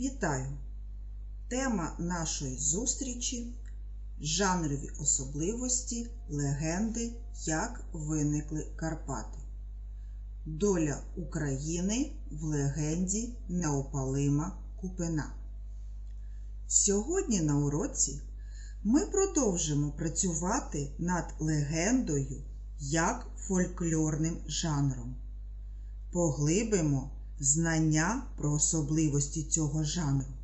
Вітаю! Тема нашої зустрічі жанрові особливості легенди, як виникли Карпати. Доля України в легенді Неопалима Купина. Сьогодні на уроці ми продовжимо працювати над легендою як фольклорним жанром. Поглибимо знання про особливості цього жанру.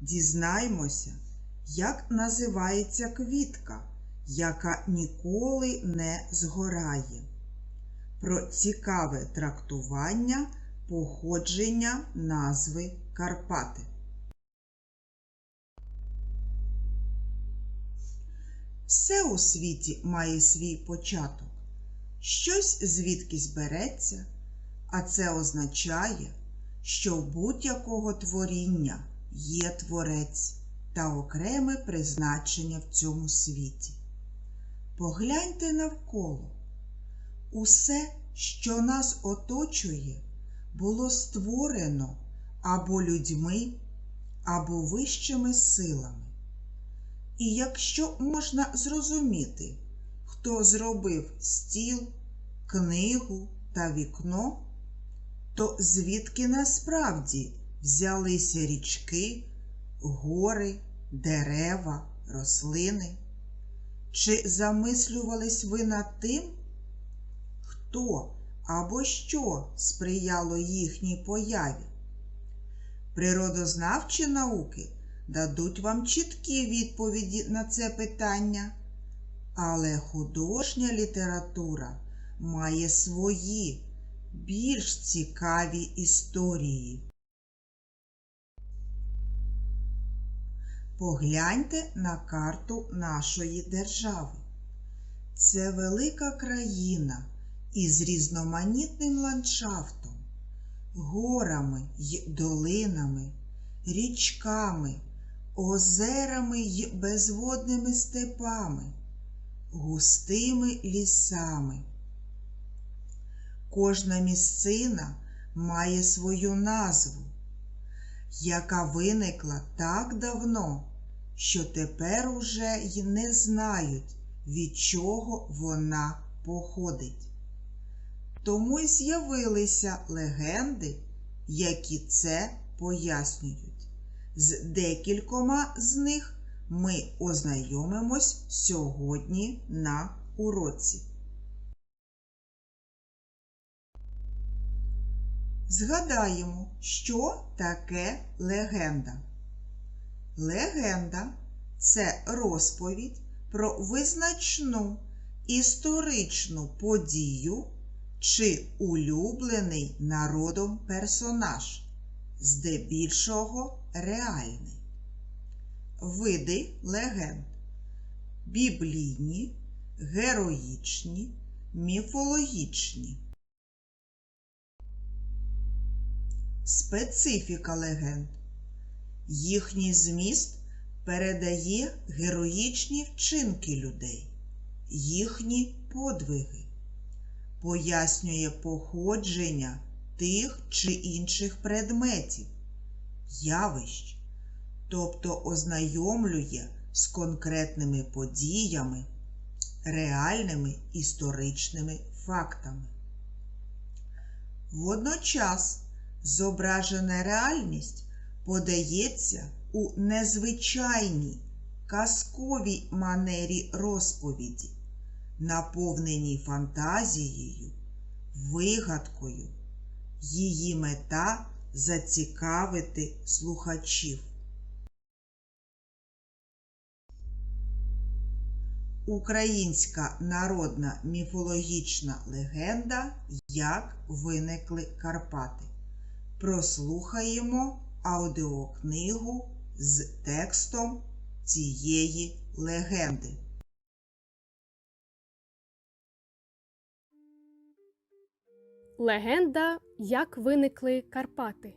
Дізнаймося, як називається квітка, яка ніколи не згорає. Про цікаве трактування походження назви Карпати. Все у світі має свій початок. Щось звідкись береться, а це означає, що в будь-якого творіння є творець та окреме призначення в цьому світі. Погляньте навколо. Усе, що нас оточує, було створено або людьми, або вищими силами. І якщо можна зрозуміти, хто зробив стіл, книгу та вікно, то звідки насправді взялися річки, гори, дерева, рослини? Чи замислювались ви над тим, хто або що сприяло їхній появі? Природознавчі науки дадуть вам чіткі відповіді на це питання, але художня література має свої більш цікаві історії. Погляньте на карту нашої держави. Це велика країна із різноманітним ландшафтом, горами й долинами, річками, озерами й безводними степами, густими лісами. Кожна місцина має свою назву, яка виникла так давно, що тепер уже й не знають, від чого вона походить. Тому й з'явилися легенди, які це пояснюють. З декількома з них ми ознайомимось сьогодні на уроці. Згадаємо, що таке легенда. Легенда це розповідь про визначну історичну подію чи улюблений народом персонаж, здебільшого реальний. Види легенд біблійні, героїчні, міфологічні. Специфіка легенд. Їхній зміст передає героїчні вчинки людей, їхні подвиги, пояснює походження тих чи інших предметів, явищ, тобто ознайомлює з конкретними подіями, реальними історичними фактами. Водночас зображена реальність подається у незвичайній казковій манері розповіді, наповненій фантазією, вигадкою, її мета зацікавити слухачів. Українська народна міфологічна легенда Як виникли Карпати. Прослухаємо аудіокнигу з текстом цієї легенди. Легенда, як виникли Карпати.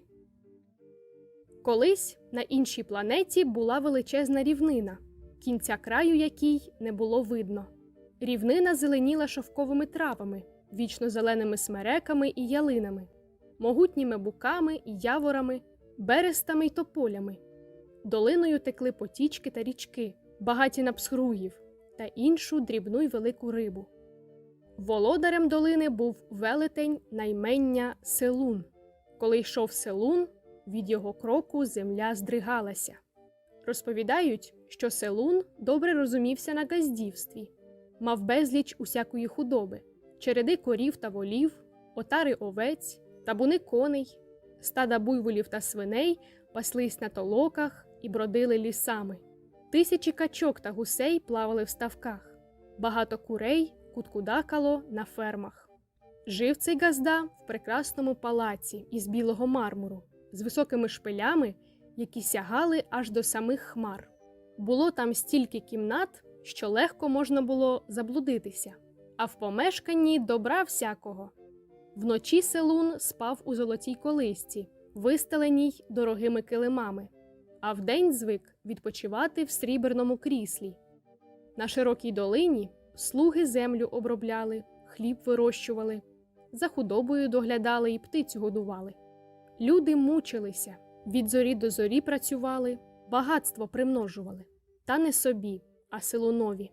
Колись на іншій планеті була величезна рівнина, кінця краю якій не було видно. Рівнина зеленіла шовковими травами, вічно зеленими смереками і ялинами, могутніми буками яворами, берестами й тополями. Долиною текли потічки та річки, багаті на псхругів та іншу дрібну й велику рибу. Володарем долини був велетень наймення Селун. Коли йшов Селун, від його кроку земля здригалася. Розповідають, що Селун добре розумівся на газдівстві, мав безліч усякої худоби, череди корів та волів, отари овець, табуни коней, стада буйволів та свиней паслись на толоках і бродили лісами. Тисячі качок та гусей плавали в ставках, багато курей куткудакало на фермах. Жив цей газда в прекрасному палаці із білого мармуру, з високими шпилями, які сягали аж до самих хмар. Було там стільки кімнат, що легко можна було заблудитися, а в помешканні добра всякого. Вночі селун спав у золотій колисці, вистеленій дорогими килимами, а вдень звик відпочивати в сріберному кріслі. На широкій долині слуги землю обробляли, хліб вирощували, за худобою доглядали і птицю годували. Люди мучилися, від зорі до зорі працювали, багатство примножували, та не собі, а селунові.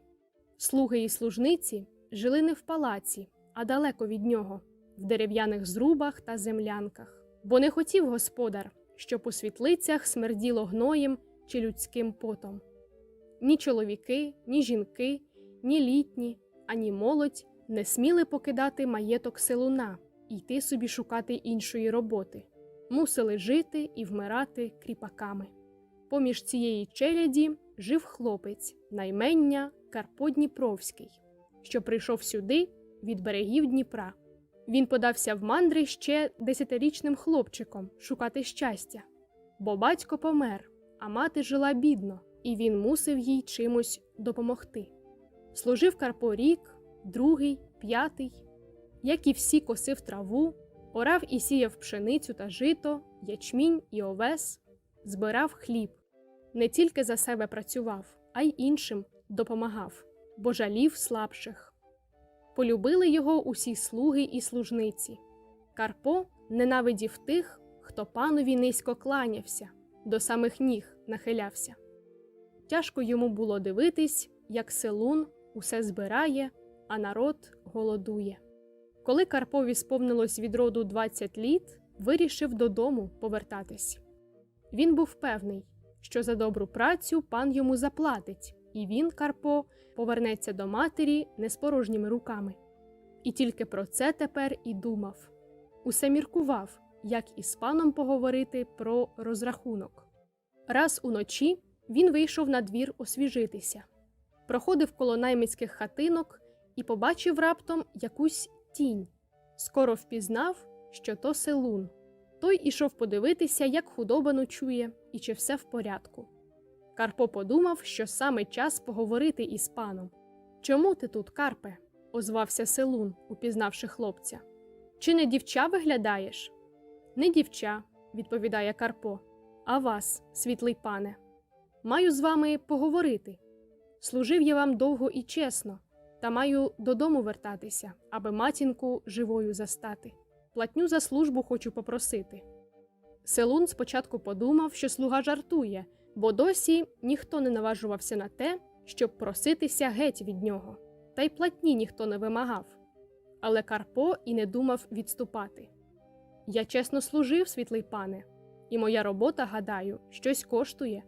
Слуги і служниці жили не в палаці, а далеко від нього, в дерев'яних зрубах та землянках, бо не хотів господар, щоб у світлицях смерділо гноєм чи людським потом. Ні чоловіки, ні жінки, ні літні, ані молодь не сміли покидати маєток селуна і йти собі шукати іншої роботи, мусили жити і вмирати кріпаками. Поміж цієї челяді жив хлопець, наймення Карпо Дніпровський, що прийшов сюди від берегів Дніпра. Він подався в мандри ще десятирічним хлопчиком шукати щастя, бо батько помер, а мати жила бідно, і він мусив їй чимось допомогти. Служив Карпо рік, другий, п'ятий, як і всі косив траву, орав і сіяв пшеницю та жито, ячмінь і овес, збирав хліб. Не тільки за себе працював, а й іншим допомагав, бо жалів слабших. Полюбили його усі слуги і служниці. Карпо ненавидів тих, хто панові низько кланявся, до самих ніг нахилявся. Тяжко йому було дивитись, як селун усе збирає, а народ голодує. Коли Карпові сповнилось від роду 20 літ, вирішив додому повертатись. Він був певний, що за добру працю пан йому заплатить, і він, Карпо, повернеться до матері не з порожніми руками. І тільки про це тепер і думав. Усе міркував, як із паном поговорити про розрахунок. Раз уночі він вийшов на двір освіжитися, проходив коло наймицьких хатинок і побачив раптом якусь тінь. Скоро впізнав, що то селун. Той ішов подивитися, як худоба ночує і чи все в порядку. Карпо подумав, що саме час поговорити із паном. Чому ти тут, Карпе? озвався селун, упізнавши хлопця. Чи не дівча виглядаєш? Не дівча, відповідає Карпо, а вас, світлий пане. Маю з вами поговорити. Служив я вам довго і чесно, та маю додому вертатися, аби матінку живою застати. Платню за службу хочу попросити. Селун спочатку подумав, що слуга жартує, бо досі ніхто не наважувався на те, щоб проситися геть від нього, та й платні ніхто не вимагав. Але Карпо і не думав відступати. Я чесно служив, світлий пане, і моя робота, гадаю, щось коштує.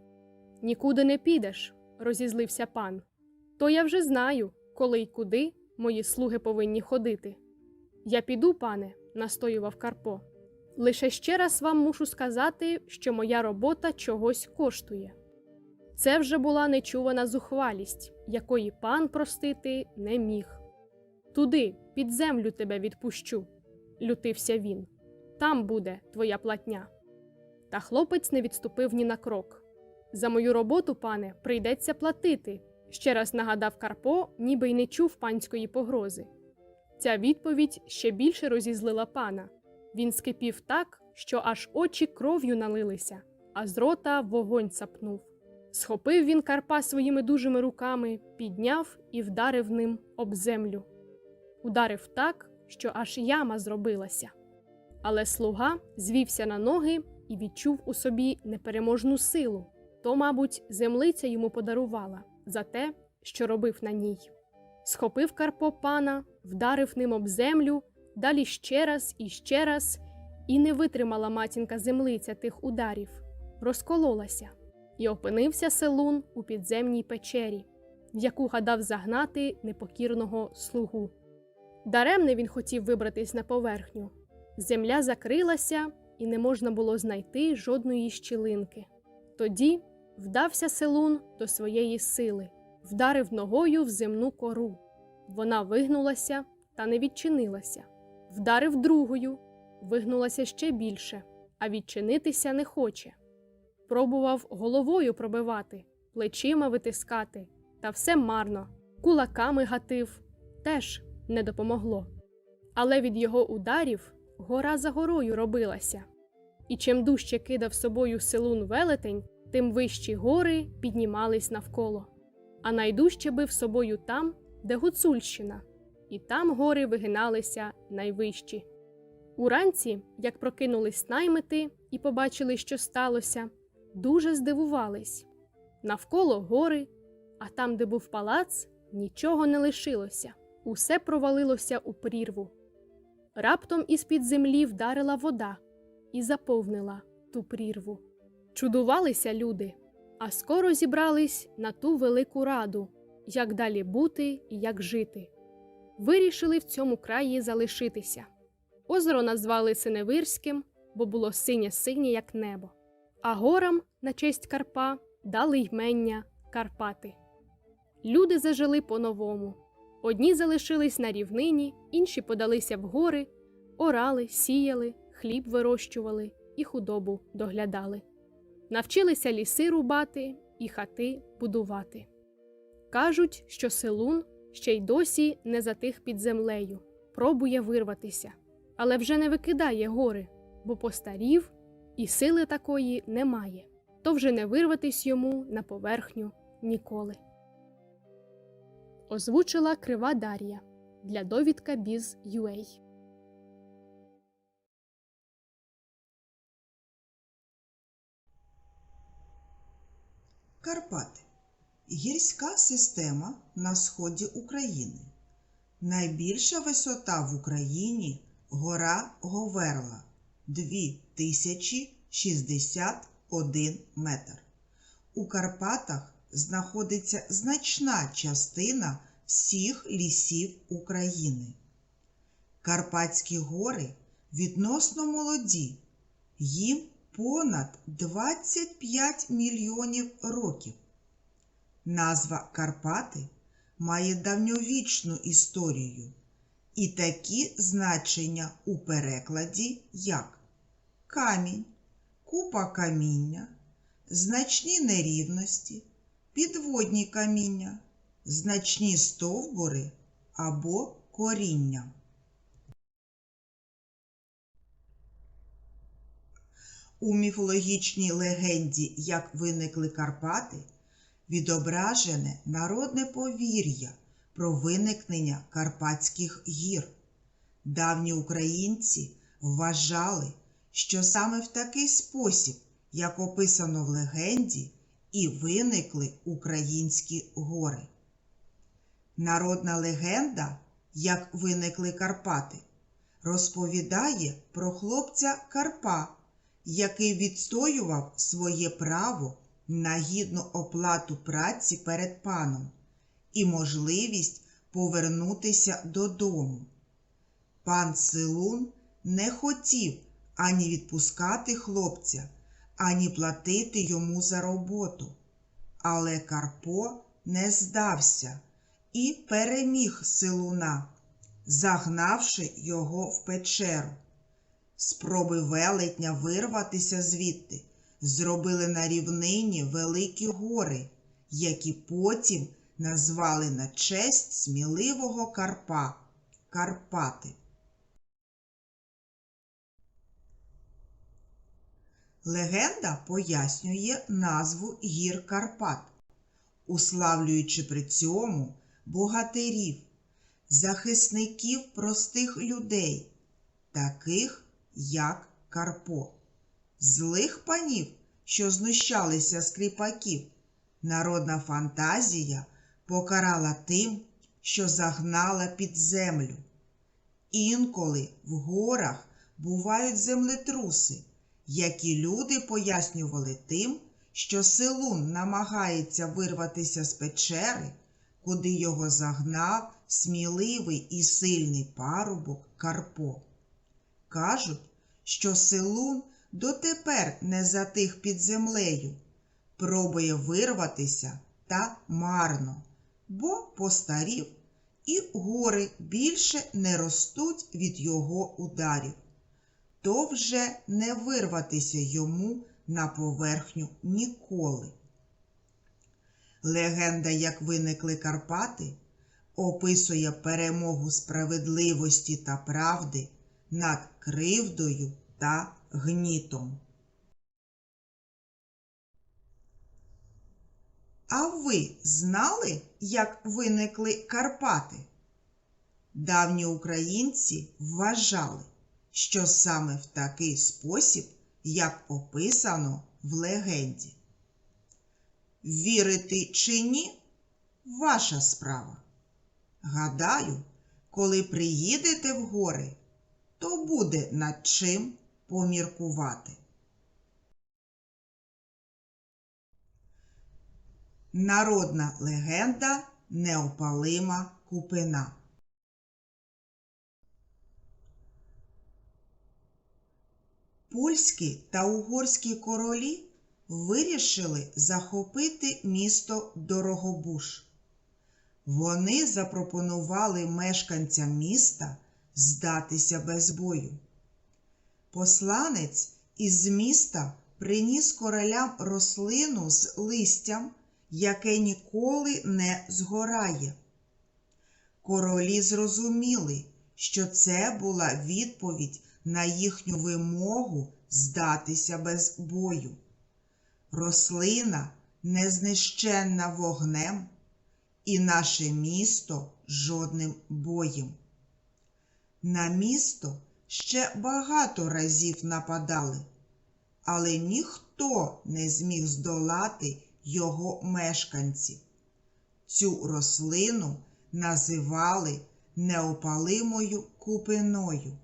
Нікуди не підеш, розізлився пан. То я вже знаю, коли й куди мої слуги повинні ходити. Я піду, пане, настоював Карпо. Лише ще раз вам мушу сказати, що моя робота чогось коштує. Це вже була нечувана зухвалість, якої пан простити не міг. Туди, під землю тебе відпущу, лютився він. Там буде твоя платня. Та хлопець не відступив ні на крок. За мою роботу, пане, прийдеться платити, ще раз нагадав Карпо, ніби й не чув панської погрози. Ця відповідь ще більше розізлила пана. Він скипів так, що аж очі кров'ю налилися, а з рота вогонь сапнув. Схопив він Карпа своїми дужими руками, підняв і вдарив ним об землю. Ударив так, що аж яма зробилася. Але слуга звівся на ноги і відчув у собі непереможну силу. То, мабуть, землиця йому подарувала за те, що робив на ній. Схопив Карпо пана, вдарив ним об землю, далі ще раз і ще раз, і не витримала матінка землиця тих ударів, розкололася, і опинився селун у підземній печері, в яку гадав загнати непокірного слугу. Даремне він хотів вибратись на поверхню. Земля закрилася, і не можна було знайти жодної щілинки. Тоді вдався селун до своєї сили, вдарив ногою в земну кору. Вона вигнулася та не відчинилася. Вдарив другою, вигнулася ще більше, а відчинитися не хоче. Пробував головою пробивати, плечима витискати, та все марно, кулаками гатив, теж не допомогло. Але від його ударів гора за горою робилася. І чим дужче кидав собою селун велетень, тим вищі гори піднімались навколо. А найдужче бив собою там, де Гуцульщина, і там гори вигиналися найвищі. Уранці, як прокинулись наймити і побачили, що сталося, дуже здивувались. Навколо гори, а там, де був палац, нічого не лишилося, усе провалилося у прірву. Раптом із-під землі вдарила вода і заповнила ту прірву. Чудувалися люди, а скоро зібрались на ту велику раду, як далі бути і як жити. Вирішили в цьому краї залишитися. Озеро назвали Синевирським, бо було синє-синє, як небо, а горам на честь Карпа дали ймення Карпати. Люди зажили по-новому. Одні залишились на рівнині, інші подалися в гори, орали, сіяли, хліб вирощували і худобу доглядали. Навчилися ліси рубати і хати будувати. Кажуть, що селун ще й досі не затих під землею, пробує вирватися, але вже не викидає гори, бо постарів і сили такої немає, то вже не вирватись йому на поверхню ніколи. Озвучила Крива Дар'я для довідка біз UA. Карпати гірська система на сході України. Найбільша висота в Україні гора Говерла 2061 метр. У Карпатах знаходиться значна частина всіх лісів України. Карпатські гори відносно молоді, їм понад 25 мільйонів років. Назва Карпати має давньовічну історію і такі значення у перекладі як камінь, купа каміння, значні нерівності, підводні каміння, значні стовбури або коріння. У міфологічній легенді Як виникли Карпати відображене народне повір'я про виникнення Карпатських гір. Давні українці вважали, що саме в такий спосіб, як описано в легенді, і виникли українські гори. Народна легенда, як виникли Карпати, розповідає про хлопця Карпа, який відстоював своє право на гідну оплату праці перед паном і можливість повернутися додому. Пан Силун не хотів ані відпускати хлопця, ані платити йому за роботу. Але Карпо не здався і переміг Силуна, загнавши його в печеру. Спроби велетня вирватися звідти зробили на рівнині великі гори, які потім назвали на честь сміливого Карпа Карпати. Легенда пояснює назву гір Карпат, уславлюючи при цьому богатирів, захисників простих людей, таких як Карпо. Злих панів, що знущалися з кріпаків, народна фантазія покарала тим, що загнала під землю. Інколи в горах бувають землетруси, які люди пояснювали тим, що селун намагається вирватися з печери, куди його загнав сміливий і сильний парубок Карпо. Кажуть, що селун дотепер не затих під землею, пробує вирватися та марно, бо постарів, і гори більше не ростуть від його ударів. То вже не вирватися йому на поверхню ніколи. Легенда, як виникли Карпати, описує перемогу справедливості та правди над кривдою та гнітом. А ви знали, як виникли Карпати? Давні українці вважали, що саме в такий спосіб, як описано в легенді. Вірити чи ні ваша справа. Гадаю, коли приїдете в гори, то буде над чим поміркувати. Народна легенда Неопалима купина. Польські та угорські королі вирішили захопити місто Дорогобуш. Вони запропонували мешканцям міста здатися без бою. Посланець із міста приніс королям рослину з листям, яке ніколи не згорає. Королі зрозуміли, що це була відповідь на їхню вимогу здатися без бою. Рослина незнищенна вогнем, і наше місто жодним боєм. На місто ще багато разів нападали, але ніхто не зміг здолати його мешканців. Цю рослину називали неопалимою купиною.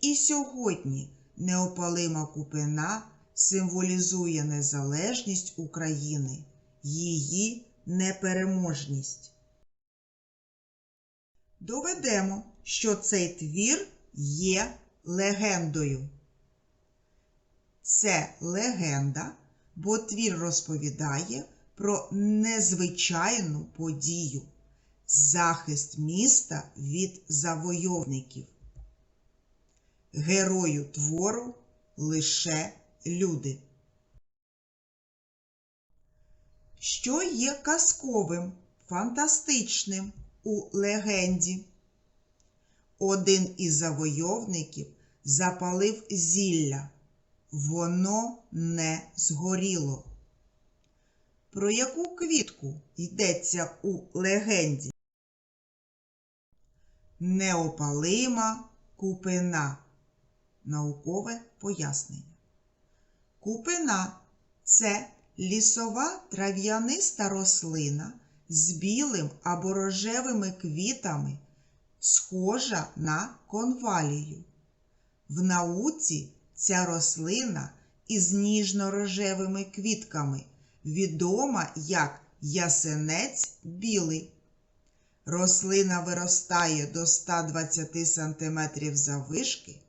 І сьогодні неопалима купина символізує незалежність України, її непереможність. Доведемо, що цей твір є легендою. Це легенда, бо твір розповідає про незвичайну подію захист міста від завойовників. Герою твору лише люди. Що є казковим, фантастичним у легенді? Один із завойовників запалив зілля. Воно не згоріло. Про яку квітку йдеться у легенді? Неопалима купина. Наукове пояснення. Купина це лісова трав'яниста рослина з білим або рожевими квітами, схожа на конвалію. В науці ця рослина із ніжно-рожевими квітками відома як ясенець білий. Рослина виростає до 120 см заввишки,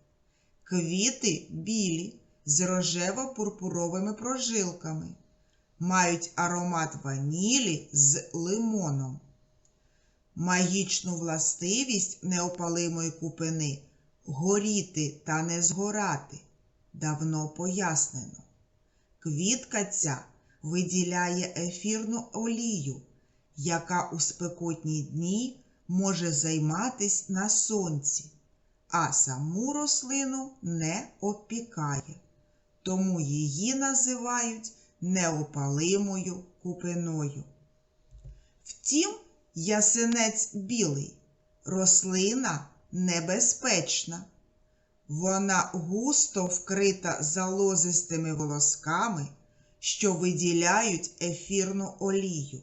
квіти білі з рожево-пурпуровими прожилками, мають аромат ванілі з лимоном. Магічну властивість неопалимої купини горіти та не згорати давно пояснено. Квітка ця виділяє ефірну олію, яка у спекотні дні може займатись на сонці, а саму рослину не опікає, тому її називають неопалимою купиною. Втім, ясенець білий рослина небезпечна. Вона густо вкрита залозистими волосками, що виділяють ефірну олію.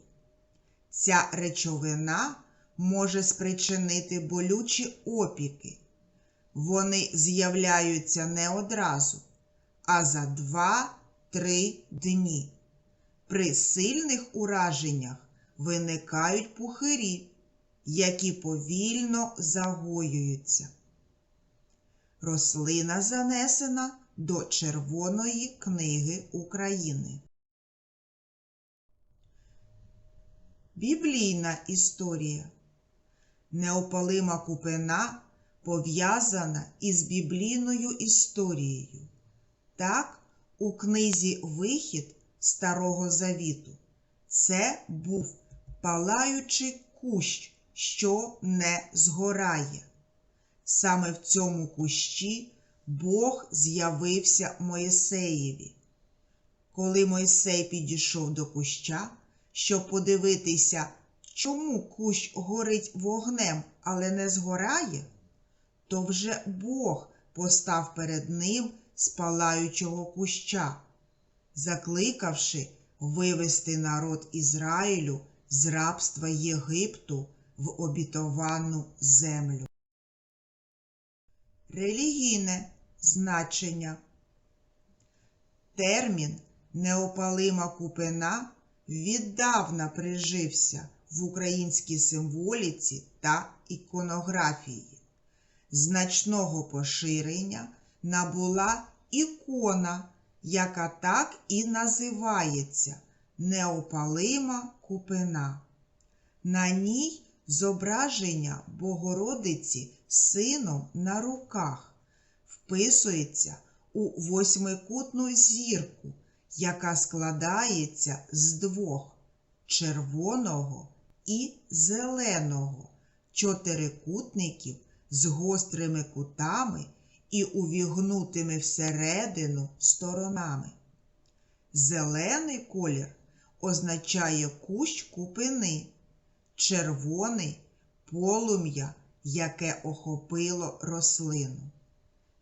Ця речовина може спричинити болючі опіки. Вони з'являються не одразу, а за 2-3 дні. При сильних ураженнях виникають пухирі, які повільно загоюються. Рослина занесена до Червоної книги України. Біблійна історія. Неопалима купина пов'язана із біблійною історією. Так, у книзі Вихід Старого Завіту це був палаючий кущ, що не згорає. Саме в цьому кущі Бог з'явився Моїсеєві. Коли Мойсей підійшов до куща, щоб подивитися, чому кущ горить вогнем, але не згорає, то вже Бог постав перед ним з палаючого куща, закликавши вивести народ Ізраїлю з рабства Єгипту в обітовану землю. Релігійне значення. Термін неопалима купина віддавна прижився в українській символіці та іконографії. Значного поширення набула ікона, яка так і називається неопалима купина. На ній зображення Богородиці сином на руках вписується у восьмикутну зірку, яка складається з двох червоного і зеленого чотирикутників з гострими кутами і увігнутими всередину сторонами. Зелений колір означає кущ купини, червоний полум'я, яке охопило рослину.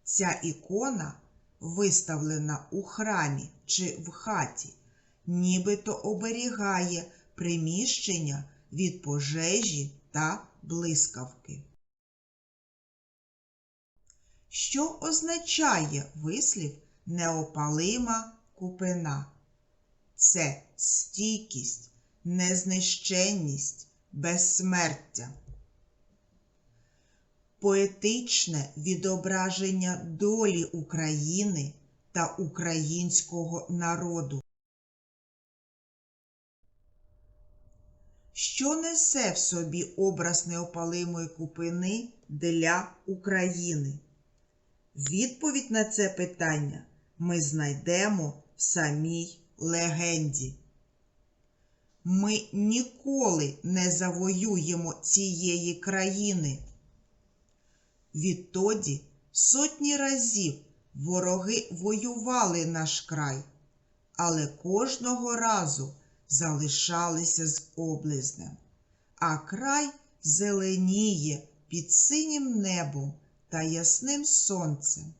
Ця ікона виставлена у храмі чи в хаті, нібито оберігає приміщення від пожежі та блискавки. Що означає вислів неопалима купина? Це стійкість, незнищенність, безсмертя. Поетичне відображення долі України та українського народу. Що несе в собі образ неопалимої купини для України? Відповідь на це питання ми знайдемо в самій легенді. Ми ніколи не завоюємо цієї країни. Відтоді сотні разів вороги воювали наш край, але кожного разу залишалися з облизнем, а край зеленіє під синім небом та ясним сонцем.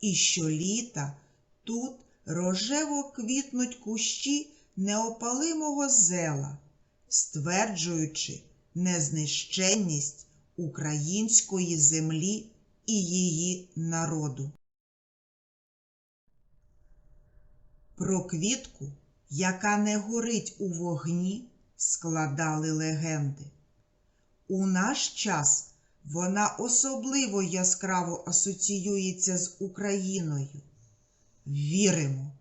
І щоліта тут рожево квітнуть кущі неопалимого зела, стверджуючи незнищенність української землі і її народу. Про квітку, яка не горить у вогні, складали легенди. У наш час вона особливо яскраво асоціюється з Україною. Віримо,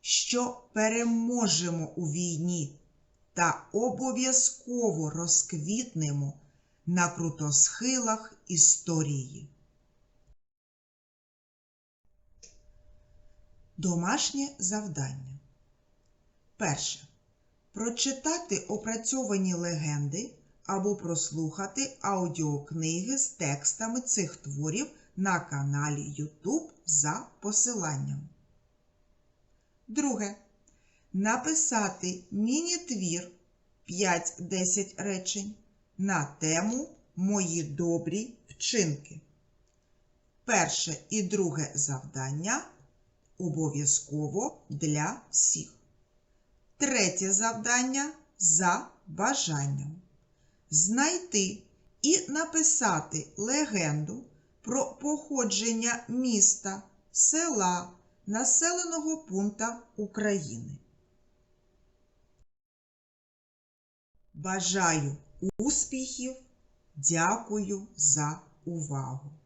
що переможемо у війні та обов'язково розквітнемо на крутосхилах історії. Домашнє завдання. Перше. Прочитати опрацьовані легенди або прослухати аудіокниги з текстами цих творів на каналі YouTube за посиланням. Друге. Написати міні-твір 5-10 речень на тему Мої добрі вчинки. перше і друге завдання обов'язково для всіх. Третє завдання за бажанням. Знайти і написати легенду про походження міста, села, населеного пункта України. Бажаю успіхів! Дякую за увагу!